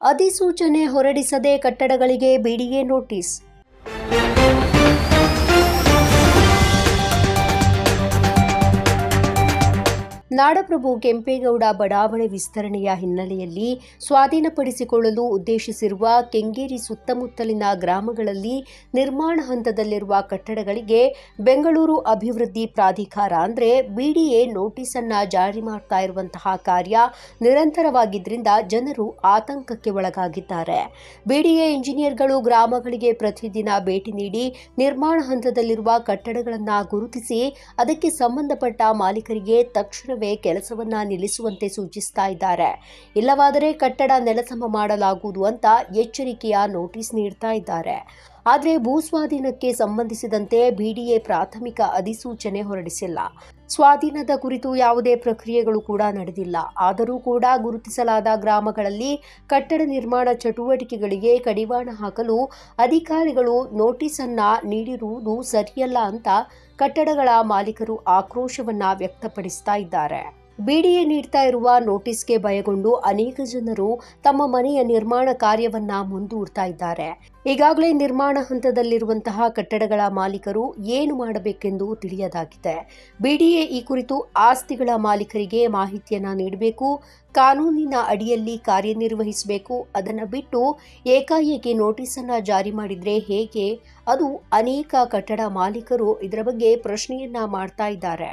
ಅಧಿಸೂಚನೆ ಹೊರಡಿಸದೆ ಕಟ್ಟಡಗಳಿಗೆ BDA notice ನಾಡಪ್ರಭು ಕೆಂಪೇಗೌಡ ಬಡಾವಣೆ ವಿಸ್ತರಣೆಯ ಹಿನ್ನೆಲೆಯಲ್ಲಿ ಸ್ವಾಧೀನಪಡಿಸಿಕೊಳ್ಳಲು ಉದ್ದೇಶಿಸಿರುವ ಕೆಂಗೇರಿ ಸುತ್ತಮುತ್ತಲಿನ ಗ್ರಾಮಗಳಲ್ಲಿ ನಿರ್ಮಾಣ ಹಂತದಲ್ಲಿರುವ ಕಟ್ಟಡಗಳಿಗೆ ಬೆಂಗಳೂರು ಅಭಿವೃದ್ಧಿ ಪ್ರಾಧಿಕಾರ ಅಂದರೆ ಬಿಡಿಎ ನೋಟಿಸ್ ಅನ್ನು ಜಾರಿ ಮಾಡ್ತಾ ಇರುವಂತಹ ಕಾರ್ಯ ನಿರಂತರವಾಗಿದ್ದರಿಂದ ಜನರು ಆತಂಕಕ್ಕೆ ಒಳಗಾಗಿದ್ದಾರೆ. ಬಿಡಿಎ ಇಂಜಿನಿಯರ್ಗಳು ಗ್ರಾಮಗಳಿಗೆ ಪ್ರತಿದಿನ ಭೇಟಿ ನೀಡಿ ನಿರ್ಮಾಣ ಹಂತದಲ್ಲಿರುವ ಕಟ್ಟಡಗಳನ್ನು ಗುರುತಿಸಿ ಅದಕ್ಕೆ ಸಂಬಂಧಪಟ್ಟ ಮಾಲೀಕರಿಗೆ ತಕ್ಷಣವೇ ಕೆಲಸವನ್ನ ನಿಲ್ಲಿಸುವಂತೆ ಸೂಚಿಸ್ತಾ ಇದ್ದಾರೆ. ಇಲ್ಲವಾದರೆ ಕಟ್ಟಡ ನೆಲಸಮ ಮಾಡಲಾಗುವುದು ಅಂತ ಎಚ್ಚರಿಕೆಯ ನೋಟಿಸ್ ನೀಡ್ತಾ ಇದ್ದಾರೆ. ಆದರೆ ಭೂಸ್ವಾಧೀನಕ್ಕೆ ಸಂಬಂಧಿಸಿದಂತೆ ಬಿಡಿಎ ಪ್ರಾಥಮಿಕ ಅಧಿಸೂಚನೆ ಹೊರಡಿಸಿಲ್ಲ. ಸ್ವಾಧೀನದ ಕುರಿತು ಯಾವುದೇ ಪ್ರಕ್ರಿಯೆಗಳು ಕೂಡ ನಡೆದಿಲ್ಲ. ಆದರೂ ಕೂಡ ಗುರುತಿಸಲಾದ ಗ್ರಾಮಗಳಲ್ಲಿ ಕಟ್ಟಡ ನಿರ್ಮಾಣ ಚಟುವಟಿಕೆಗಳಿಗೆ ಕಡಿವಾಣ ಹಾಕಲು ಅಧಿಕಾರಿಗಳು ನೋಟಿಸ್ ನೀಡಿರುವುದು ಸರಿಯಲ್ಲ ಅಂತ ಕಟ್ಟಡಗಳ ಮಾಲೀಕರು ಆಕ್ರೋಶವನ್ನ ವ್ಯಕ್ತಪಡಿಸ್ತಾ ಇದ್ದಾರೆ. ಬಿಡಿಎ ನೀಡ್ತಾ ಇರುವ ನೋಟಿಸ್ಗೆ ಭಯಗೊಂಡು ಅನೇಕ ಜನರು ತಮ್ಮ ಮನೆಯ ನಿರ್ಮಾಣ ಕಾರ್ಯವನ್ನ ಮುಂದೂಡ್ತಾ ಇದ್ದಾರೆ. ಈಗಾಗಲೇ ನಿರ್ಮಾಣ ಹಂತದಲ್ಲಿರುವಂತಹ ಕಟ್ಟಡಗಳ ಮಾಲೀಕರು ಏನು ಮಾಡಬೇಕೆಂದು ತಿಳಿಯದಾಗಿದೆ. ಬಿಡಿಎ ಈ ಕುರಿತು ಆಸ್ತಿಗಳ ಮಾಲೀಕರಿಗೆ ಮಾಹಿತಿಯನ್ನ ನೀಡಬೇಕು, ಕಾನೂನಿನ ಅಡಿಯಲ್ಲಿ ಕಾರ್ಯನಿರ್ವಹಿಸಬೇಕು, ಅದನ್ನು ಬಿಟ್ಟು ಏಕಾಏಕಿ ನೋಟಿಸನ್ನು ಜಾರಿ ಮಾಡಿದ್ರೆ ಹೇಗೆ? ಅದು ಅನೇಕ ಕಟ್ಟಡ ಮಾಲೀಕರು ಇದರ ಬಗ್ಗೆ ಪ್ರಶ್ನೆಯನ್ನ ಮಾಡ್ತಾ ಇದ್ದಾರೆ.